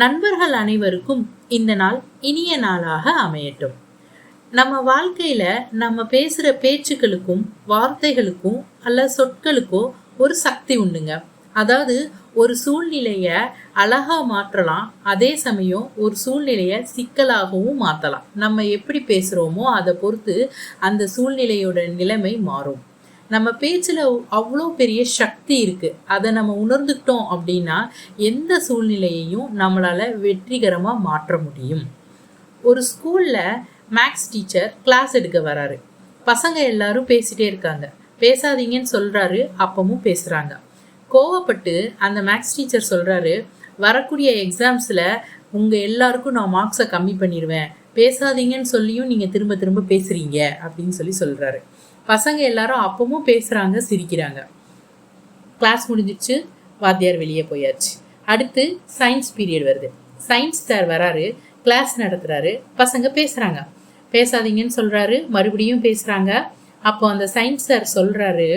நண்பர்கள் அனைவருக்கும் இந்த நாள் இனிய நாளாக அமையட்டும். நம்ம வாழ்க்கையில நம்ம பேசுற பேச்சுக்களுக்கும் வார்த்தைகளுக்கும் அல்ல சொற்களுக்கோ ஒரு சக்தி உண்டுங்க. அதாவது ஒரு சூழ்நிலைய அழகா மாற்றலாம் அதே சமயம் ஒரு சூழ்நிலைய சிக்கலாகவும் மாற்றலாம் நம்ம எப்படி பேசுறோமோ அதை பொறுத்து அந்த சூழ்நிலையோட நிலைமை மாறும். நம்ம பேச்சில் அவ்வளோ பெரிய சக்தி இருக்குது அதை நம்ம உணர்ந்துக்கிட்டோம் அப்படின்னா எந்த சூழ்நிலையையும் நம்மளால் வெற்றிகரமாக மாற்ற முடியும். ஒரு ஸ்கூலில் மேக்ஸ் டீச்சர் கிளாஸ் எடுக்க வராரு. பசங்க எல்லாரும் பேசிட்டே இருக்காங்க. பேசாதீங்கன்னு சொல்கிறாரு அப்பவும் பேசுகிறாங்க கோவப்பட்டு அந்த மேக்ஸ் டீச்சர் சொல்கிறாரு வரக்கூடிய எக்ஸாம்ஸில் உங்கள் எல்லாருக்கும் நான் மார்க்ஸை கம்மி பண்ணிடுவேன். பேசாதீங்கன்னு சொல்லியும் நீங்கள் திரும்ப திரும்ப பேசுகிறீங்க அப்படின்னு சொல்லி சொல்கிறாரு பசங்க எல்லாரும் அப்பவும் பேசுகிறாங்க சிரிக்கிறாங்க. கிளாஸ் முடிஞ்சிச்சு வாத்தியார் வெளியே போயாச்சு. அடுத்து சயின்ஸ் பீரியட் வருது. சயின்ஸ் சார் வராரு கிளாஸ் நடத்துகிறாரு பசங்க பேசுகிறாங்க பேசாதீங்கன்னு சொல்கிறாரு மறுபடியும் பேசுகிறாங்க அப்போ அந்த சயின்ஸ் சார் சொல்கிறாரு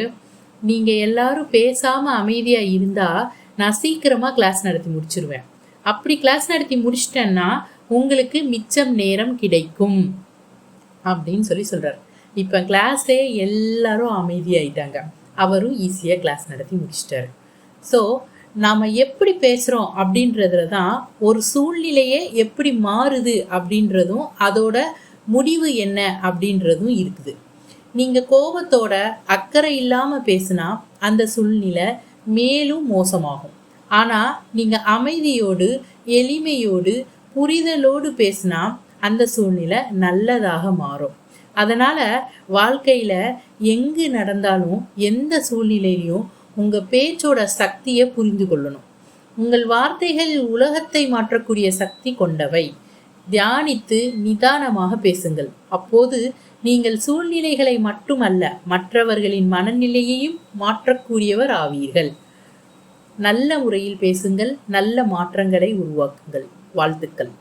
நீங்கள் எல்லாரும் பேசாமல் அமைதியாக இருந்தால் நான் சீக்கிரமாக கிளாஸ் நடத்தி முடிச்சிருவேன். அப்படி கிளாஸ் நடத்தி முடிச்சிட்டேன்னா உங்களுக்கு மிச்சம் நேரம் கிடைக்கும். அப்படின்னு சொல்லி சொல்கிறார் இப்போ கிளாஸே எல்லாரும் அமைதியாயிட்டாங்க. அவரும் ஈஸியாக கிளாஸ் நடத்தி முடிச்சிட்டாரு. ஸோ நாம் எப்படி பேசுகிறோம் அப்படின்றதுல தான் ஒரு சூழ்நிலையே எப்படி மாறுது அப்படின்றதும் அதோட முடிவு என்ன அப்படின்றதும் இருக்குது. நீங்கள் கோபத்தோட அக்கறை இல்லாமல் பேசுனா அந்த சூழ்நிலை மேலும் மோசமாகும். ஆனால் நீங்கள் அமைதியோடு எளிமையோடு புரிதலோடு பேசினா அந்த சூழ்நிலை நல்லதாக மாறும். அதனால் வாழ்க்கையில் எங்கு நடந்தாலும் எந்த சூழ்நிலையிலையும் உங்கள் பேச்சோட சக்தியை புரிந்து கொள்ளணும். உங்கள் வார்த்தைகள் உலகத்தை மாற்றக்கூடிய சக்தி கொண்டவை. தியானித்து நிதானமாக பேசுங்கள். அப்போது நீங்கள் சூழ்நிலைகளை மட்டுமல்ல மற்றவர்களின் மனநிலையையும் மாற்றக்கூடியவர் ஆவீர்கள். நல்ல முறையில் பேசுங்கள் நல்ல மாற்றங்களை உருவாக்குங்கள். வாழ்த்துக்கள்.